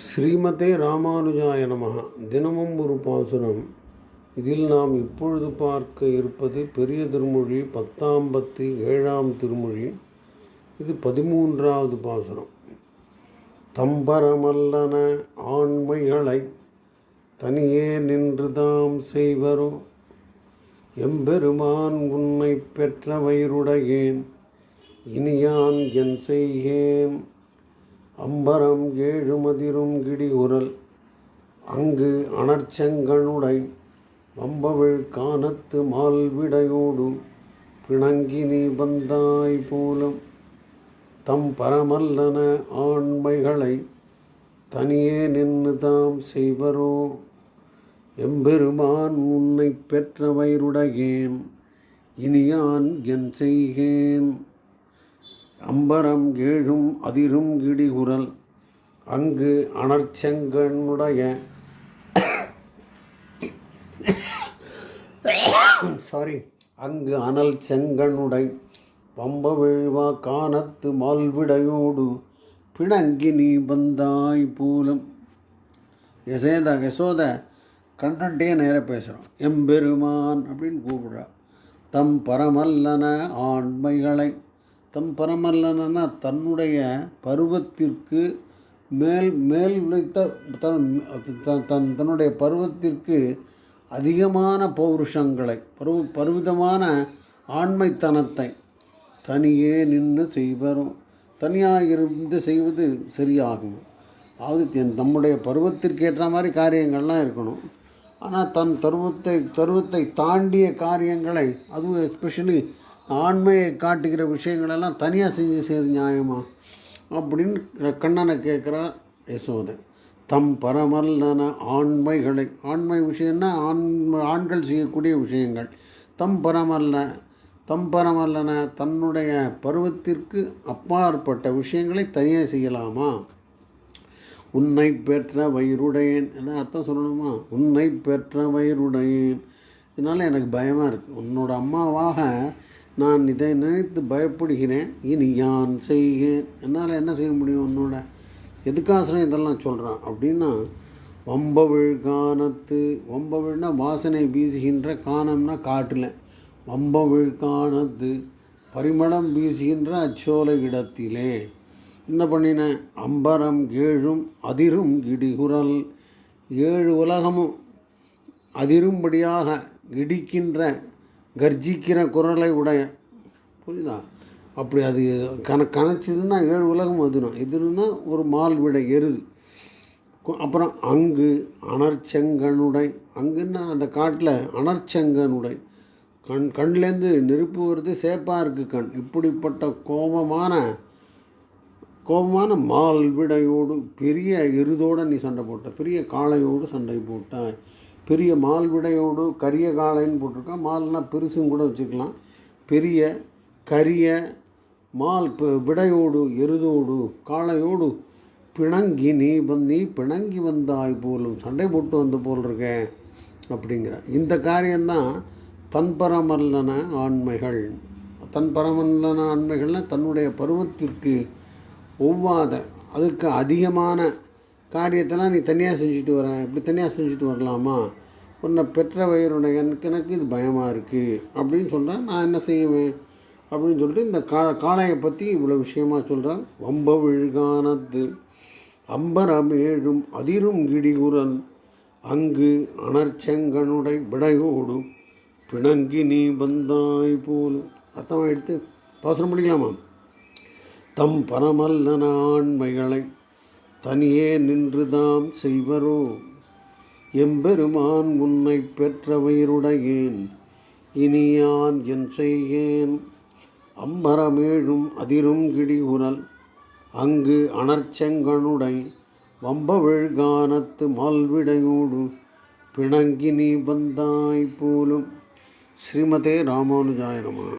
ஸ்ரீமதே ராமானுஜாய நமகா தினமும் ஒரு பாசுரம். இதில் நாம் இப்பொழுது பார்க்க இருப்பது பெரிய திருமொழி பத்தாம் பத்து ஏழாம் திருமொழி. இது பதிமூன்றாவது பாசுரம். தம்பரமல்லன ஆண்மைகளை தனியே நின்று தாம் செய்வரோ? எம்பெருமான் உன்னை பெற்ற வயிறுடையேன் இனியான் என் செய்கேன். அம்பரம் ஏழுமதிரும் கிடி உரல் அங்கு அனர்ச்சங்கனுடை வம்பவிழ் கானத்து மால்விடையோடு பிணங்கினி வந்தாய் போலும். தம் பரமல்லன ஆண்மைகளை தனியே நின்று தாம் செய்வரோ? எம்பெருமான் உன்னை பெற்ற வயிறுடையேன் இனியான் என் செய்கேன். அம்பரம் ஏழும் அதிரும் கிடிகுரல் அங்கு அனர்ச்சங்கனுடைய சாரி அங்கு அனல் செங்கனுடை பம்ப விழ்வா மால்விடையோடு பிணங்கி நீ வந்தாய் பூலம். யசேத யசோத கண்டன்ட்டே நேராக பேசுகிறோம் எம்பெருமான் அப்படின்னு கூப்பிடுறா. தம் பரமல்லன ஆண்மைகளை. தம் பரமல்லனா தன்னுடைய பருவத்திற்கு மேல் மேல் உழைத்த தன் தன் தன்னுடைய பருவத்திற்கு அதிகமான பௌருஷங்களை பருவ பருவிதமான ஆண்மைத்தனத்தை தனியே நின்று செய்வரும். தனியாக இருந்து செய்வது சரியாகும். அதாவது தென் நம்முடைய பருவத்திற்கு ஏற்ற மாதிரி காரியங்கள்லாம் இருக்கணும். ஆனால் தன் தருவத்தை தருவத்தை தாண்டிய காரியங்களை அதுவும் எஸ்பெஷலி ஆண்மையை காட்டுகிற விஷயங்களெல்லாம் தனியாக செஞ்சு செய்யுது நியாயமா? அப்படின்னு கண்ணனை கேட்குறா யசோதை. தம் பரமல்லன ஆண்மைகளை ஆண்மை விஷயம்னா ஆண் ஆண்கள் செய்யக்கூடிய விஷயங்கள். தம் பரமல்ல தம் பரமல்லன தன்னுடைய பருவத்திற்கு அப்பாற்பட்ட விஷயங்களை தனியாக செய்யலாமா? உன்னை பெற்ற வயிறுடையேன் எதாவது அர்த்தம் சொல்லணுமா? உன்னை பெற்ற வயிறுடையேன் இதனால் எனக்கு பயமாக இருக்குது உன்னோட அம்மாவாக நான் இதை நினைத்து பயப்படுகிறேன் இனி யான் செய்கிறேன். என்னால் என்ன செய்ய முடியும் உன்னோட? எதுக்காசனம் இதெல்லாம் சொல்கிறான் அப்படின்னா வம்பவிழ் காணத்து வம்பவிழ்னா வாசனை வீசுகின்ற காணம்னா காட்டில். வம்பவிழ் காணத்து பரிமளம் வீசுகின்ற அச்சோலை இடத்திலே. என்ன பண்ணினேன் அம்பரம் ஏழும் அதிரும் இடிகுரல் ஏழு உலகமும் அதிரும்படியாக இடிக்கின்ற கர்ஜிக்கிற குரலை உடைய புரியுதா? அப்படி அது கண கணச்சிதுன்னா ஏழு உலகம் அதிரும் எதிருன்னா ஒரு மால்விடை எருது. அப்புறம் அங்கு அனர்ச்சங்கனுடை. அங்குன்னா அந்த காட்டில் அனர்ச்சங்கனுடை. கண் கண்லேருந்து நெருப்பு வருது சேப்பாக இருக்குது கண். இப்படிப்பட்ட கோபமான கோபமான மால் விடையோடு பெரிய எருதோடு நீ சண்டை போட்ட பெரிய காளையோடு சண்டை போட்டாய். பெரிய மால் விடையோடு கரிய காளைன்னு போட்டிருக்கோம் மால்னால் பெருசும் கூட வச்சுக்கலாம். பெரிய கரிய மால் விடையோடு எருதோடு காளையோடு பிணங்கி நீ வந் பிணங்கி வந்தாய் போலும் சண்டை போட்டு வந்து போல் இருக்கேன் அப்படிங்கிற. இந்த காரியம்தான் தன்பரமல்லன ஆண்மைகள். தன்பரமல்லன ஆண்மைகள்னால் தன்னுடைய பருவத்திற்கு ஒவ்வாத அதுக்கு அதிகமான காரியத்தெல்லாம் நீ தனியாக செஞ்சுட்டு வர இப்படி தனியாக செஞ்சுட்டு வரலாமா? உன்னை பெற்ற வயிறுடைய எனக்கு எனக்கு இது பயமாக இருக்குது அப்படின்னு சொல்கிறேன் நான் என்ன செய்வேன்? அப்படின்னு சொல்லிட்டு இந்த கா காளையை பற்றி இவ்வளோ விஷயமா சொல்கிறான் வம்ப விழுகானத்து அம்பரமேழும் அதிரும் கிடிகுரன். அங்கு அனர்ச்சங்கனுடைய விடையோடும் பிணங்கி நீ வந்தாய் போலும் அர்த்தமாக எடுத்து பாசனம் முடிக்கலாமா தம் பரமல்லன ஆண்மைகளை தனியே நின்றுதாம் செய்வரோ? எம்பெருமான் உன்னை பெற்றவயிருடையேன் இனியான் என் செய்யேன். அம்பரமேழும் அதிரும் கிடிகுரல் அங்கு அனர்ச்சங்கனுடை வம்பவிழ்கானத்து மால்விடையோடு பிணங்கி நீ வந்தாய் போலும். ஸ்ரீமதே ராமானுஜாயனமா